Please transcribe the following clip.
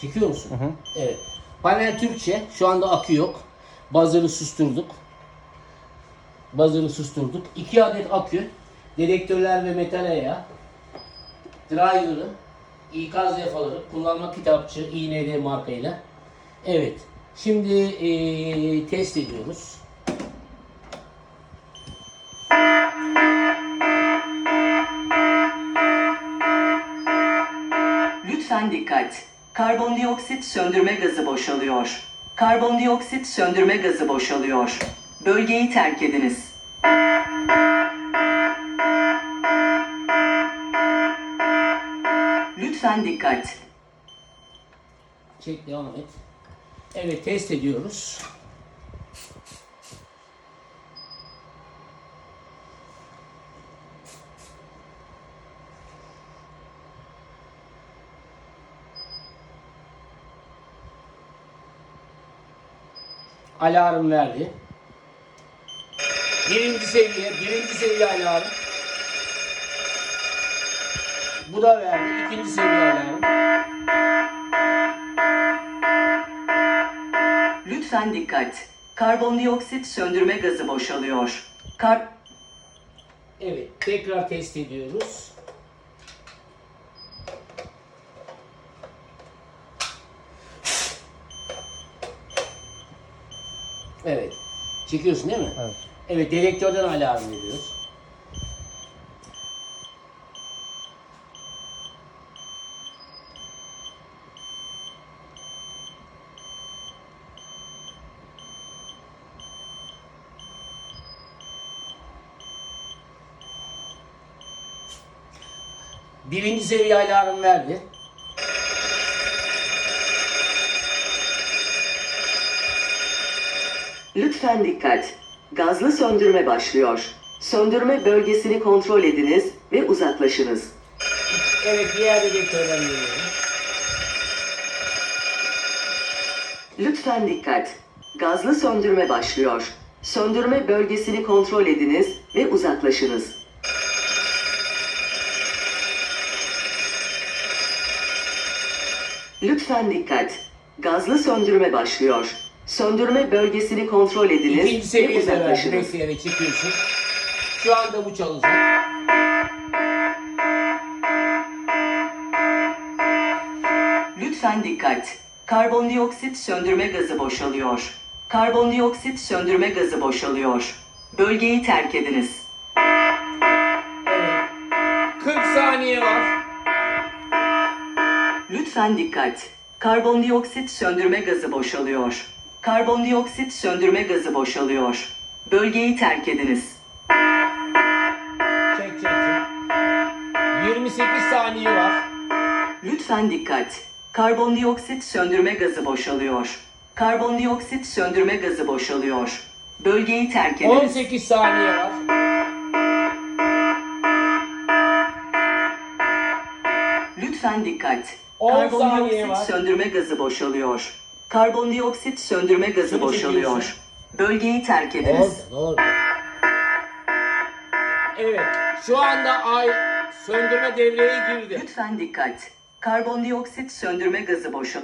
Çekiyor musun? Evet. Panel Türkçe. Şu anda akü yok. Buzzer'ı susturduk. Buzzer'ı susturduk. 2 adet akü. Dedektörler ve metal ayağı. Driver'ı. ikaz defaları. Kullanma kitapçı. IND markayla. Evet. Şimdi eee, test ediyoruz. Lütfen dikkat. Karbondioksit söndürme gazı boşalıyor. Karbondioksit söndürme gazı boşalıyor. Bölgeyi terk ediniz. Lütfen dikkat. Çek devam et. Evet test ediyoruz. Alarm verdi. Birinci seviye, birinci seviye alarm. Bu da verdi. ikinci seviye alarm. Lütfen dikkat. Karbondioksit söndürme gazı boşalıyor. Kar Evet, tekrar test ediyoruz. Evet. Çekiyorsun değil mi? Evet. Evet, dedektörden alarm veriyoruz. Birinci seviye alarm verdi. Lütfen dikkat. Gazlı söndürme başlıyor. Söndürme bölgesini kontrol ediniz ve uzaklaşınız. Evet, diğer dedektörden. Lütfen dikkat. Gazlı söndürme başlıyor. Söndürme bölgesini kontrol ediniz ve uzaklaşınız. Lütfen dikkat. Gazlı söndürme başlıyor. Söndürme bölgesini kontrol ediniz İkinci ve seviyede verdi. uzaklaşınız. Bekleyerek çekiyorsun. Şu anda bu çalacak. Lütfen dikkat. Karbondioksit söndürme gazı boşalıyor. Karbondioksit söndürme gazı boşalıyor. Bölgeyi terk ediniz. Evet. 40 saniye var. Lütfen dikkat. Karbondioksit söndürme gazı boşalıyor. Karbondioksit söndürme gazı boşalıyor. Bölgeyi terk ediniz. Çek çek çek. 28 saniye var. Lütfen dikkat. Karbondioksit söndürme gazı boşalıyor. Karbondioksit söndürme gazı boşalıyor. Bölgeyi terk ediniz. 18 saniye var. Lütfen dikkat. 10 saniye Karbondioksit var. söndürme gazı boşalıyor. Karbondioksit söndürme gazı boşalıyor. Bölgeyi terk ediniz. Oldu, oldu. Evet, şu anda ay söndürme devreye girdi. Lütfen dikkat. Karbondioksit söndürme gazı boşal.